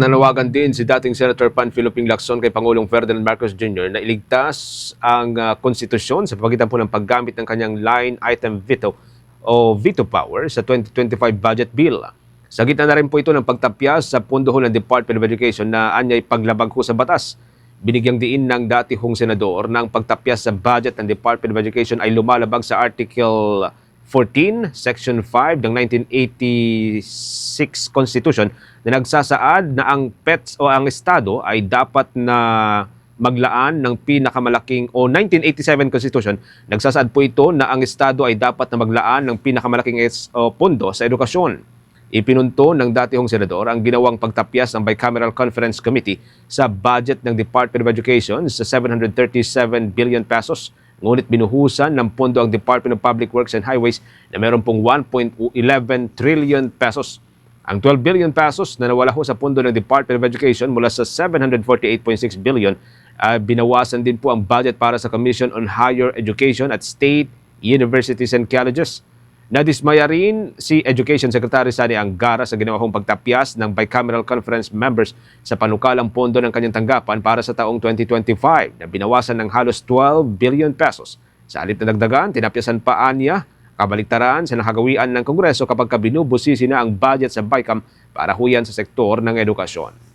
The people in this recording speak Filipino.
Nanawagan din si dating Senator Panfilo Lacson kay Pangulong Ferdinand Marcos Jr. na iligtas ang ah, konstitusyon sa pamagitan po ng paggamit ng kanyang line item veto o veto power sa 2025 budget bill. Sa gitna na rin po ito ng pagtapyas sa pundoho ng Department of Education na anyay paglabag ho sa batas. Binigyang diin ng dati hong senador na ang pagtapyas sa budget ng Department of Education ay lumalabag sa Article 14, Section 5 ng 1986 Constitution na nagsasaad na ang PETS o ang Estado ay dapat na maglaan ng pinakamalaking o 1987 Constitution, nagsasaad po ito na ang Estado ay dapat na maglaan ng pinakamalaking o pondo sa edukasyon. Ipinunto ng datihong senador ang ginawang pagtapyas ng Bicameral Conference Committee sa budget ng Department of Education sa 737 billion pesos. Ngunit binuhusan ng pondo ang Department of Public Works and Highways na meron pong 1.11 trillion pesos. Ang 12 billion pesos na nawala ho sa pondo ng Department of Education mula sa 748.6 billion, ah, binawasan din po ang budget para sa Commission on Higher Education at State Universities and Colleges. Nadismaya rin si Education Secretary Sani Angara sa ginawa hong pagtapyas ng Bicameral Conference members sa panukalang pondo ng kanyang tanggapan para sa taong 2025 na binawasan ng halos 12 billion pesos. Sa alip na dagdagan, tinapyasan pa anya kabaliktaran sa nakagawian ng Kongreso kapag binubusisi na ang budget sa BICAM para huyan sa sektor ng edukasyon.